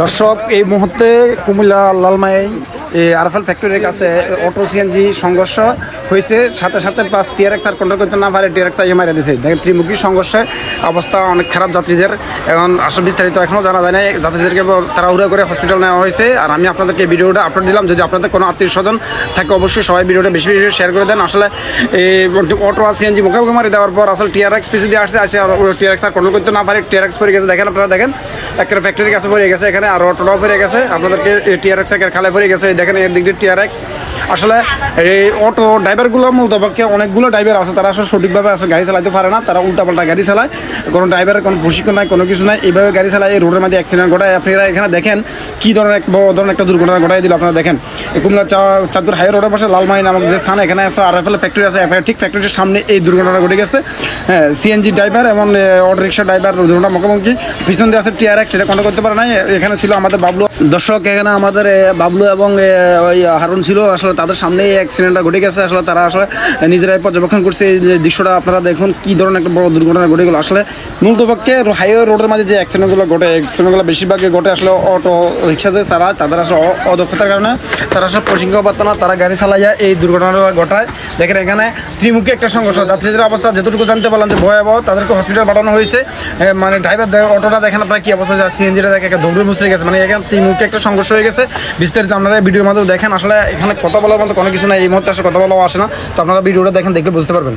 দর্শক, এই মুহূর্তে কুমিল্লা লালমাই এই আরফাল ফ্যাক্টরির কাছে অটো সিএনজি সংঘর্ষ হয়েছে। সাথে সাথে পাঁচ টিআরএক্স আর কন্ট্রোল করতে না পারে টিআরএক্স আইয়ে মারা দিয়েছে। দেখেন ত্রিমুখী সংঘর্ষে অবস্থা অনেক খারাপ যাত্রীদের। এখন আসল বিস্তারিত এখনও জানা যায় না যাত্রীদেরকে তারা উড়া করে হসপিটাল নেওয়া হয়েছে। আর আমি আপনাদেরকে ভিডিওটা আপলোড দিলাম। যদি আপনাদের কোনো আত্মীয় স্বজন থাকে, অবশ্যই সবাই ভিডিওটা বেশি বেশি শেয়ার করে দেন। আসলে এই অটো আর সিএনজি মুখোমুখি মারি দেওয়ার পর আসলে টিআরএক্স পিছিয়ে দিয়ে আসছে। আসে আর টিআরএক্স আর কন্ট্রোল করতে না পারে। টিআরএক্স পড়ে গেছে। দেখেন আপনারা, দেখেন। একটা ফ্যাক্টরির কাছে পড়ে গেছে, এখানে আর অটোটাও পড়ে গেছে। আপনাদেরকে টিআরএক্স একের খালে পড়ে গেছে দেখেন এর দিক দিয়ে টিআরএক্স আসলে এই অটো ড্রাইভারগুলো মূলত পক্ষে অনেকগুলো ড্রাইভার আছে, তারা আসলে সঠিকভাবে আছে গাড়ি চালাতে পারে না, তারা উল্টাপাল্টা গাড়ি চালায়। কোনো ড্রাইভারের কোনো প্রশিক্ষণ নাই, কোনো কিছু নাই, এইভাবে গাড়ি চালায়, এই রোডের মধ্যে অ্যাক্সিডেন্ট ঘটায়। আপনারা এখানে দেখেন কী ধরনের এক বড় ধরনের একটা দুর্ঘটনা ঘটাই দিল, আপনারা দেখেন। কুমিল্লা চা- চাঁদপুর হাই রোডের পাশে লালমাই নামক যে স্থান এখানে আছে আর এফ ফ্যাক্টরি আছে ঠিক ফ্যাক্টরির সামনে এই দুর্ঘটনা ঘটে গেছে। হ্যাঁ সিএনজি ড্রাইভার এবং অটো রিক্সা ড্রাইভার দুর্ঘটনা মুখোমুখি। পিছন দিয়ে আছে টিআরএক্স সেটা কন্ট্রোল করতে পারে নাই। এখানে ছিল আমাদের বাবলু। দর্শক, এখানে আমাদের বাবলু এবং ওই হারুন ছিল। আসলে তাদের সামনে এই অ্যাক্সিডেন্টটা ঘটে গেছে। আসলে তারা আসলে নিজেরাই পর্যবেক্ষণ করছে। এই দৃশ্যটা আপনারা দেখুন, কি ধরনের একটা বড় দুর্ঘটনা ঘটে গেল। আসলে মূলত পক্ষে হাইওয়ে রোডের মাঝে যে অ্যাক্সিডেন্টগুলো ঘটে অ্যাক্সিডেন্টগুলো বেশিরভাগই ঘটে আসলে অটো রিক্সা যে তারা তাদের আসলে অদক্ষতার কারণে তারা আসলে প্রশিক্ষণ পাচ্ছে না। তারা গাড়ি চালাইয়া এই দুর্ঘটনাটা ঘটায়। দেখেন এখানে ত্রিমুখী একটা সংঘর্ষ। যাত্রীদের অবস্থা যেটুকু জানতে পারলাম যে ভয়াবহ তাদেরকে হসপিটাল পাঠানো হয়েছে। মানে ড্রাইভার অটোটা দেখেন আপনার কী অবস্থা যাচ্ছে সিএনজিটা দেখে, একটা দৌড়ে মুচড়ে গেছে। মানে এখানে ত্রিমুখী একটা সংঘর্ষ হয়ে গেছে। বিস্তারিত আপনারা ভিডিওর মাধ্যমে দেখেন। আসলে এখানে কথা বলার মতো কোনো কিছু নাই। এই মুহূর্তে আসলে কথা বলাও আসে না। তো আপনারা ভিডিওটা দেখেন, দেখলে বুঝতে পারবেন।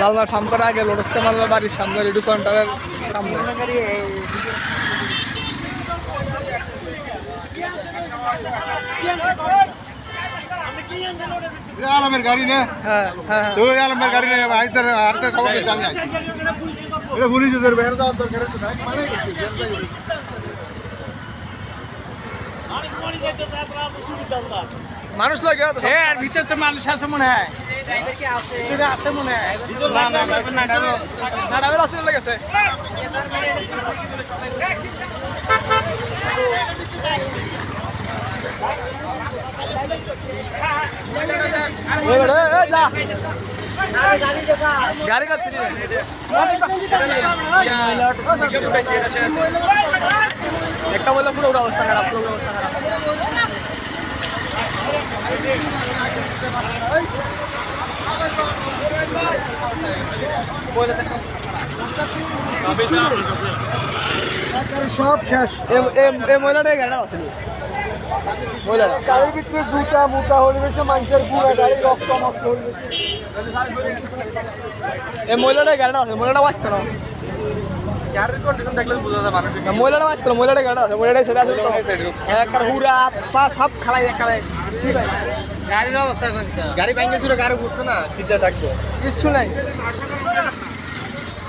লালমার ফার্ম করার আগে লোটসতে মারলার বাড়ির সামনে রেডিও সেন্টারের সামনে। আলমের গাড়ি না। হ্যাঁ হ্যাঁ। তো আলমের গাড়ি না ভাই তোর আর তো খবর আমি আইছি এটা পুলিশ ওদের বের দাও তোর করে তো ভাই। মানে মানুষ লাগে হ্যাঁ আর ভিতর তো মানুষ আছে মনে হয়। আছে মনে হয় আসলে লেগেছে গাড়ি একটা বললাম পুরো অবস্থা খারাপ পুরো অবস্থা খারাপ সব শেষ। এই মহিলাটাই গাড়িটা আছে মহিলাটা। গাড়ির ভিতরে জুতা মুতা হয়ে গেছে মানুষের গুড়া গাড়ি রক্ত মক্ত হয়ে গেছে এই মহিলাটাই গাড়িটা আছে মহিলাটা বাঁচতে না। গাড়ির কন্ডিশন দেখলে বোঝা যায় মানুষ না, মহিলাটা বাঁচতে না মহিলাটাই গাড়িটা আছে। মহিলাটাই সেটা আছে একটা হুরা পা সব খালাই গাড়ির অবস্থা গাড়ি ভাঙে ছিল গাড়ি উঠতো না। সিদ্ধা থাকতো। কিচ্ছু নাই।